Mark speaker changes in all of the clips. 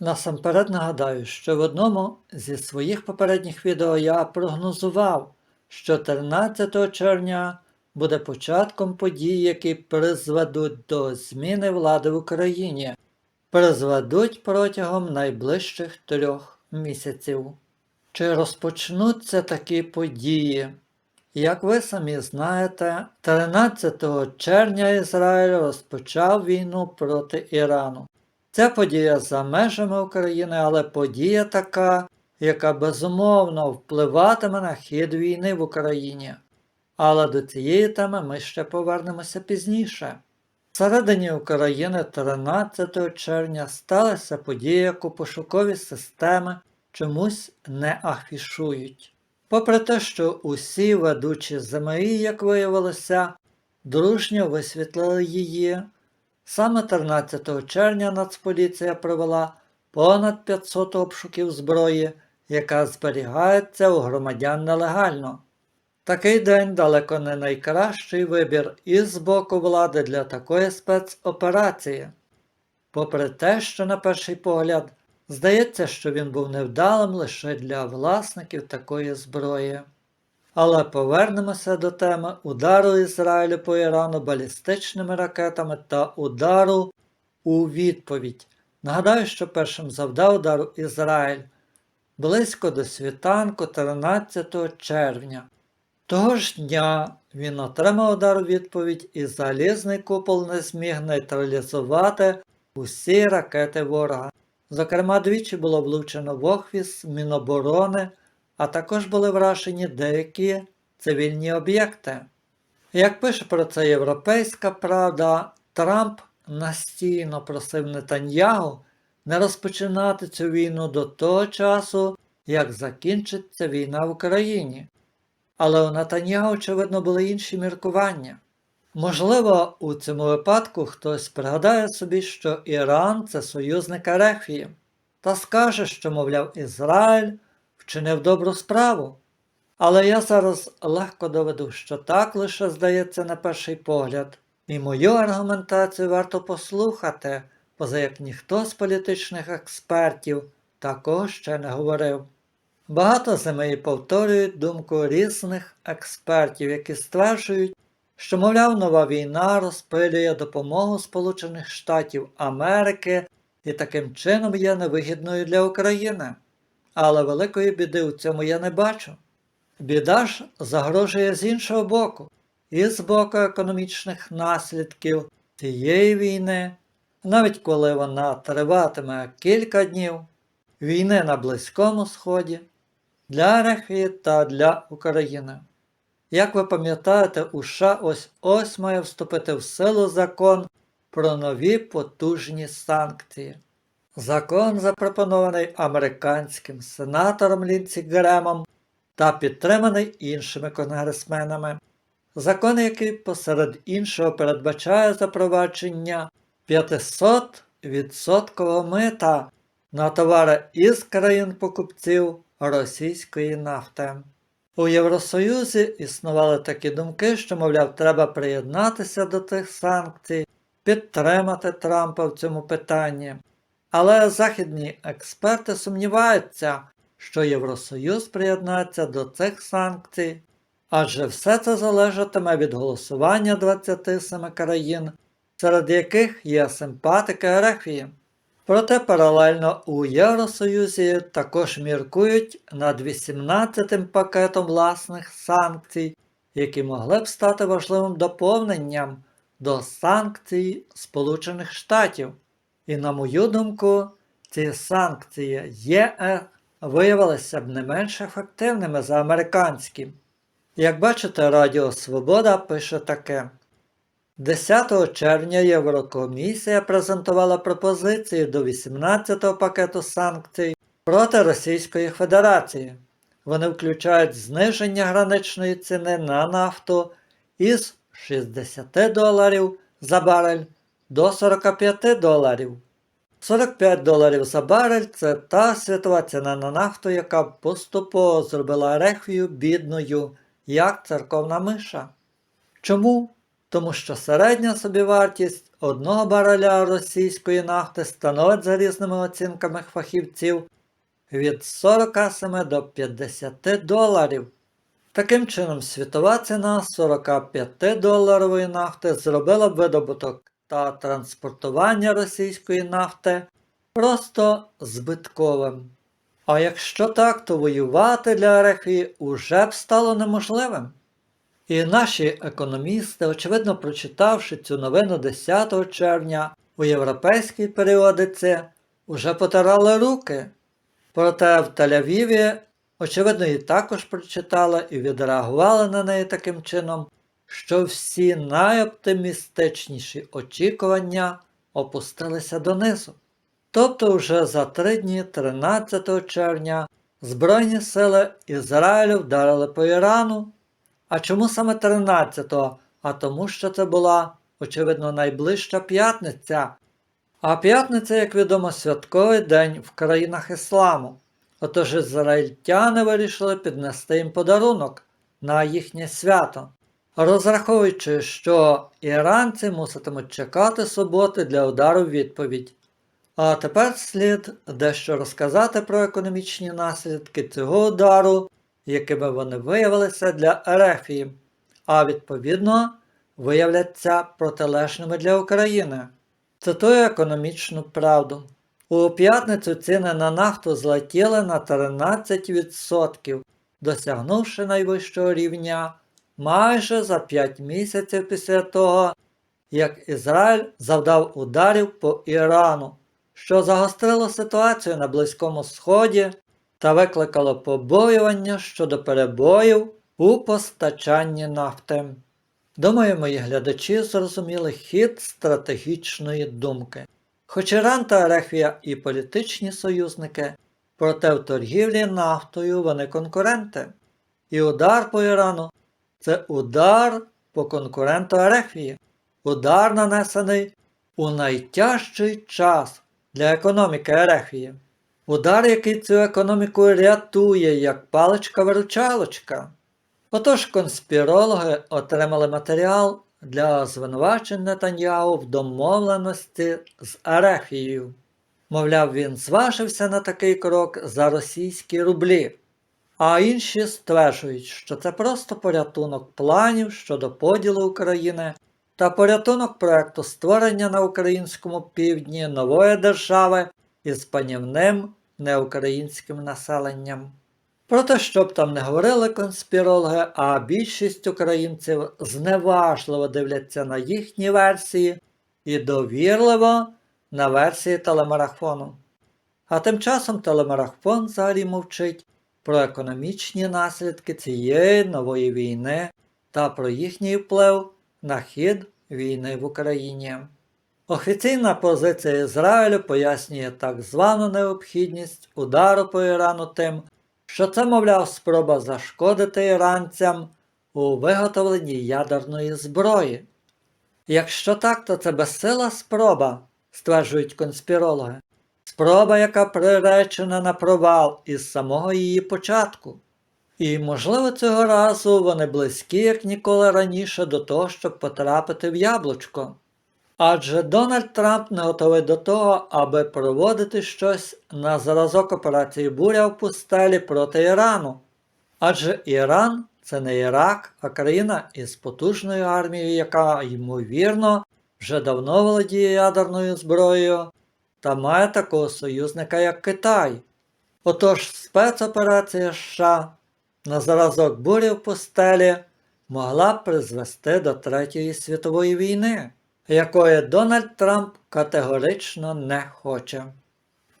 Speaker 1: Насамперед нагадаю, що в одному зі своїх попередніх відео я прогнозував, що 13 червня буде початком подій, які призведуть до зміни влади в Україні, призведуть протягом найближчих трьох місяців. Чи розпочнуться такі події? Як ви самі знаєте, 13 червня Ізраїль розпочав війну проти Ірану. Ця подія за межами України, але подія така, яка безумовно впливатиме на хід війни в Україні. Але до цієї теми ми ще повернемося пізніше. Всередині України 13 червня сталася подія, яку пошукові системи чомусь не афішують. Попри те, що усі ведучі ЗМІ, як виявилося, дружньо висвітлили її, саме 13 червня Нацполіція провела понад 500 обшуків зброї, яка зберігається у громадян нелегально. Такий день далеко не найкращий вибір і з боку влади для такої спецоперації. Попри те, що на перший погляд здається, що він був невдалим лише для власників такої зброї. Але повернемося до теми удару Ізраїлю по Ірану балістичними ракетами та удару у відповідь. Нагадаю, що першим завдав удару Ізраїль близько до світанку 13 червня. Того ж дня він отримав удар у відповідь і залізний купол не зміг нейтралізувати усі ракети ворога. Зокрема, двічі було влучено в Охвіс, Міноборони, а також були вражені деякі цивільні об'єкти. Як пише про це Європейська Правда, Трамп настійно просив Нетаньягу не розпочинати цю війну до того часу, як закінчиться війна в Україні. Але у Нетаньягу, очевидно, були інші міркування. Можливо, у цьому випадку хтось пригадає собі, що Іран це союзник Ерефії, та скаже, що, мовляв, Ізраїль вчинив добру справу. Але я зараз легко доведу, що так лише здається на перший погляд, і мою аргументацію варто послухати, поза як ніхто з політичних експертів такого ще не говорив. Багато ЗМІ повторюють думку різних експертів, які стверджують, що, мовляв, нова війна розпилює допомогу Сполучених Штатів Америки і таким чином є невигідною для України. Але великої біди у цьому я не бачу. Біда ж загрожує з іншого боку, і з боку економічних наслідків цієї війни, навіть коли вона триватиме кілька днів, війни на Близькому Сході, для Рахії та для України. Як ви пам'ятаєте, у США ось ось має вступити в силу закон про нові потужні санкції. Закон запропонований американським сенатором Лінці Гремом та підтриманий іншими конгресменами. Закон, який посеред іншого передбачає запровадження 500% мита на товари із країн покупців російської нафти. У Євросоюзі існували такі думки, що, мовляв, треба приєднатися до тих санкцій, підтримати Трампа в цьому питанні. Але західні експерти сумніваються, що Євросоюз приєднається до цих санкцій, адже все це залежатиме від голосування 27 країн, серед яких є симпатики Ерефії. Проте паралельно у Євросоюзі також міркують над 18-тим пакетом власних санкцій, які могли б стати важливим доповненням до санкцій Сполучених Штатів. І на мою думку, ці санкції ЄС виявилися б не менш ефективними за американські. Як бачите, Радіо Свобода пише таке. 10 червня Єврокомісія презентувала пропозиції до 18-го пакету санкцій проти Російської Федерації. Вони включають зниження граничної ціни на нафту із 60 доларів за барель до 45 доларів. 45 доларів за барель це та світова ціна на нафту, яка поступово зробила рехвію бідною, як церковна миша. Чому? тому що середня собівартість одного бареля російської нафти становить за різними оцінками фахівців від 47 до 50 доларів. Таким чином, світова ціна 45 доларової нафти зробила б видобуток та транспортування російської нафти просто збитковим. А якщо так, то воювати для Ерефії уже б стало неможливим. І наші економісти, очевидно прочитавши цю новину 10 червня у європейській періодиці, уже потирали руки. Проте в Тель-Авіві, очевидно, і також прочитали і відреагували на неї таким чином, що всі найоптимістичніші очікування опустилися донизу. Тобто вже за три дні 13 червня Збройні сили Ізраїлю вдарили по Ірану. А чому саме 13-го? А тому, що це була, очевидно, найближча п'ятниця. А п'ятниця, як відомо, святковий день в країнах ісламу. Отож ізраїльтяни вирішили піднести їм подарунок на їхнє свято, розраховуючи, що іранці муситимуть чекати суботи для удару в відповідь. А тепер слід дещо розказати про економічні наслідки цього удару, якими вони виявилися для Ерефії, а відповідно виявляться протилежними для України. Цитую економічну правду. У п'ятницю ціни на нафту злетіли на 13%, досягнувши найвищого рівня майже за 5 місяців після того, як Ізраїль завдав ударів по Ірану, що загострило ситуацію на Близькому Сході та викликало побоювання щодо перебоїв у постачанні нафти. Думаю, мої глядачі зрозуміли хід стратегічної думки. Хоч Іран та Ерефія і політичні союзники, проте в торгівлі нафтою вони конкуренти. І удар по Ірану це удар по конкуренту Ерефії, удар нанесений у найтяжчий час для економіки Ерефії. Удар, який цю економіку рятує, як паличка-виручалочка. Отож конспірологи отримали матеріал для звинувачень Нетаньяу в домовленості з Ерефією. Мовляв, він зважився на такий крок за російські рублі, а інші стверджують, що це просто порятунок планів щодо поділу України та порятунок проекту створення на українському півдні нової держави із панівним неукраїнським населенням. Проте, що б там не говорили конспірологи, а більшість українців зневажливо дивляться на їхні версії і довірливо на версії телемарафону. А тим часом телемарафон взагалі мовчить про економічні наслідки цієї нової війни та про їхній вплив на хід війни в Україні. Офіційна позиція Ізраїлю пояснює так звану необхідність удару по Ірану тим, що це, мовляв, спроба зашкодити іранцям у виготовленні ядерної зброї. Якщо так, то це безсила спроба, стверджують конспірологи. Спроба, яка приречена на провал із самого її початку. І, можливо, цього разу вони близькі, як ніколи раніше, до того, щоб потрапити в яблучко. Адже Дональд Трамп не готовий до того, аби проводити щось на зразок операції Буря в пустелі проти Ірану. Адже Іран це не Ірак, а країна із потужною армією, яка, ймовірно, вже давно володіє ядерною зброєю та має такого союзника, як Китай. Отож, спецоперація США на зразок бурі в пустелі могла б призвести до Третьої світової війни якої Дональд Трамп категорично не хоче.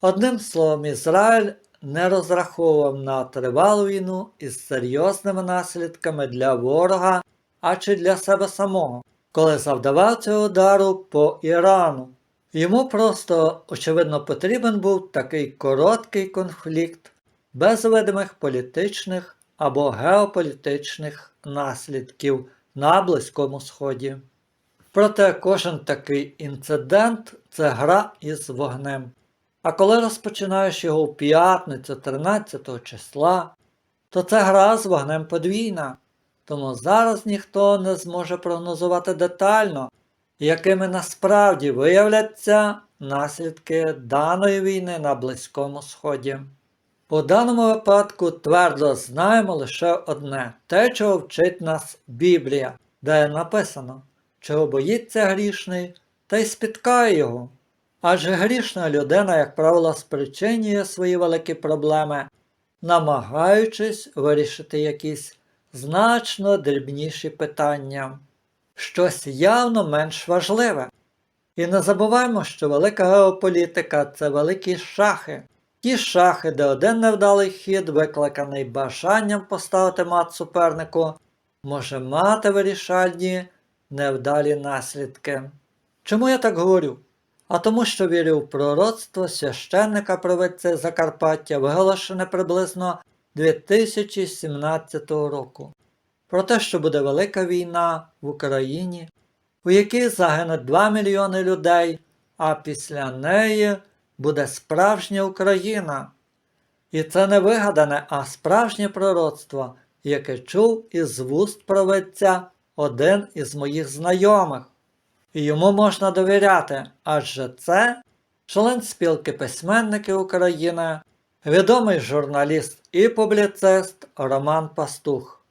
Speaker 1: Одним словом, Ізраїль не розраховував на тривалу війну із серйозними наслідками для ворога, а чи для себе самого, коли завдавав цього удару по Ірану. Йому просто, очевидно, потрібен був такий короткий конфлікт без видимих політичних або геополітичних наслідків на Близькому Сході. Проте кожен такий інцидент це гра із вогнем. А коли розпочинаєш його у п'ятницю 13 числа, то це гра з вогнем подвійна. Тому зараз ніхто не зможе прогнозувати детально, якими насправді виявляться наслідки даної війни на Близькому Сході. У даному випадку твердо знаємо лише одне те, чого вчить нас Біблія, де написано, чого боїться грішний, та й спіткає його. Адже грішна людина, як правило, спричинює свої великі проблеми, намагаючись вирішити якісь значно дрібніші питання, щось явно менш важливе. І не забуваємо, що велика геополітика це великі шахи. Ті шахи, де один невдалий хід, викликаний бажанням поставити мат супернику, може мати вирішальні невдалі наслідки. Чому я так говорю? А тому, що вірю в пророцтво священника провидця Закарпаття, виголошене приблизно 2017 року, про те, що буде велика війна в Україні, у якій загинуть 2 мільйони людей, а після неї буде справжня Україна. І це не вигадане, а справжнє пророцтво, яке чув із вуст провидця один із моїх знайомих. І йому можна довіряти, адже це член спілки письменників України, відомий журналіст і публіцист Роман Пастух.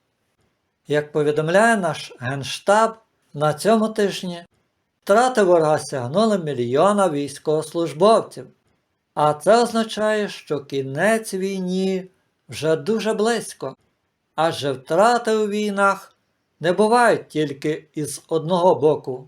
Speaker 1: Як повідомляє наш Генштаб, на цьому тижні втрати ворога сягнули мільйона військовослужбовців, а це означає, що кінець війні вже дуже близько, адже втрати у війнах не бувають тільки із одного боку.